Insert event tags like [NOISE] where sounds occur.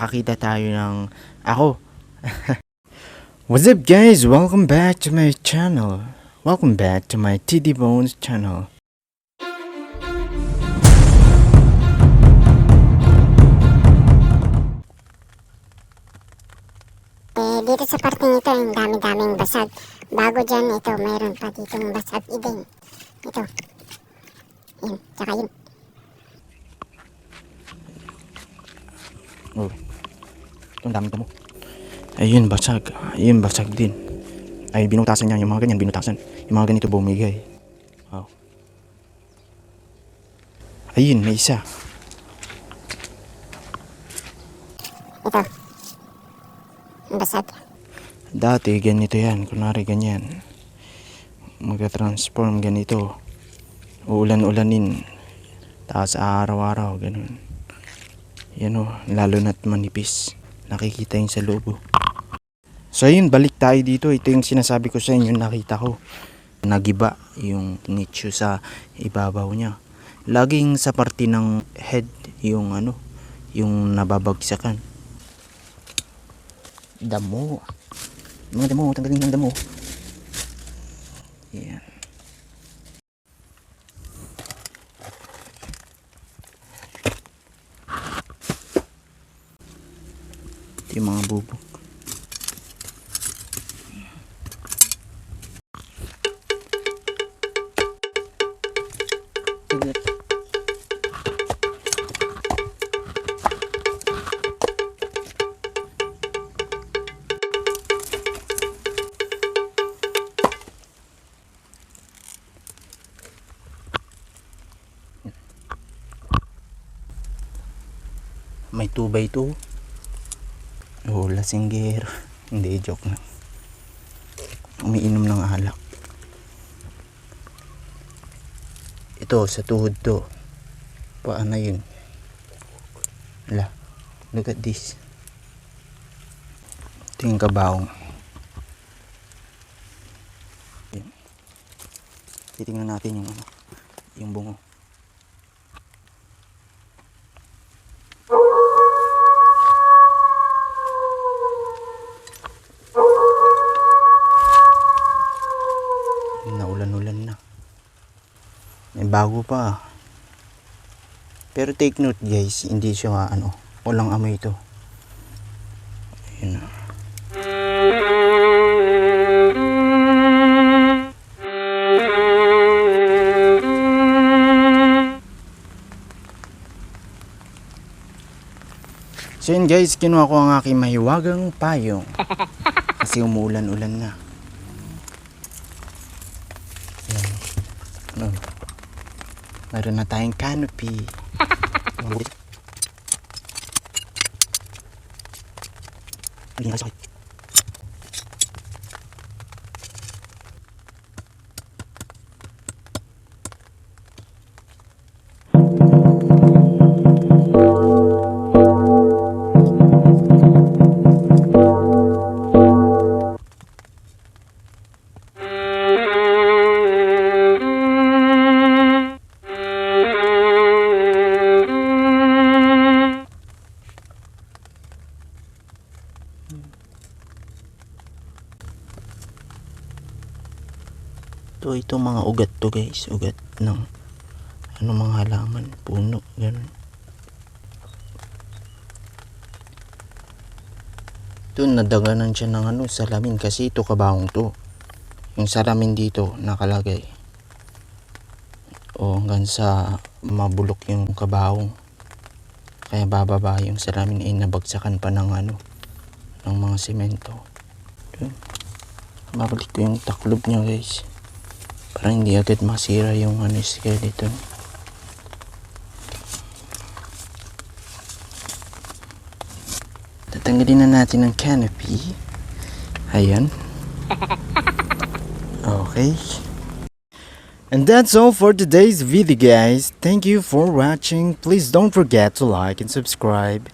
nakakita tayo ng ako. [LAUGHS] What's up guys? Welcome back to my channel. Welcome back to my TD Bones channel. Eh, dito sa parting ito, yung dami-daming basag. Bago dyan, ito, mayroon pa ditong basag iding. Ito. Yun, tsaka yun. Oh. Itong dami mo. Ayun, basag. Ayun, basag din. Ay, binutasan niya. Yung mga ganyan, binutasan. Yung mga ganito bumigay. Wow. Ayun, may isa. Ito. Basag. Dati, ganito yan. Kunwari, ganyan. Magka-transform ganito. Uulan-ulanin. Tapos araw-araw, ganun. Yan o, lalo na't manipis. Nakikita yun sa loob. oh. So ayun, balik tayo dito. Ito yung sinasabi ko sa inyo, nakita ko. Nagiba yung nicho sa ibabaw niya. Laging sa parte ng head, yung ano, yung nababagsakan. Damo. Mga damo, tanggalin yung damo. Yan. Ito yung mga bubog. May 2 by 2 Oh, lasinggero. Hindi, joke na. Umiinom ng alak. Ito, sa tuhod to. Paano yun? Ala, look at this. Ito yung kabaong. Titingnan natin yung ano, yung bungo. Bago pa. Pero take note guys, hindi siya ano, walang amoy ito. Ayun. So yun guys, kinuha ko ang aking mahiwagang payong. [LAUGHS] Kasi umuulan-ulan na. Yan. Ano? Meron na tayong canopy. [LAUGHS] Hindi sakit. Ito, mga ugat to guys. Ugat ng ano mga halaman. Puno. Ganun. Ito, nadaganan siya ng ano, salamin. Kasi ito kabahong to. Yung salamin dito, nakalagay. O hanggang sa mabulok yung kabahong. Kaya bababa yung salamin ay nabagsakan pa ng ano, ng mga semento. Ito. Babalik ko yung taklob niya guys para hindi agad masira yung ano skeleton tatanggalin na natin ang canopy. Ayan. [LAUGHS] Okay. And that's all for today's video guys. Thank you for watching. Please don't forget to like and subscribe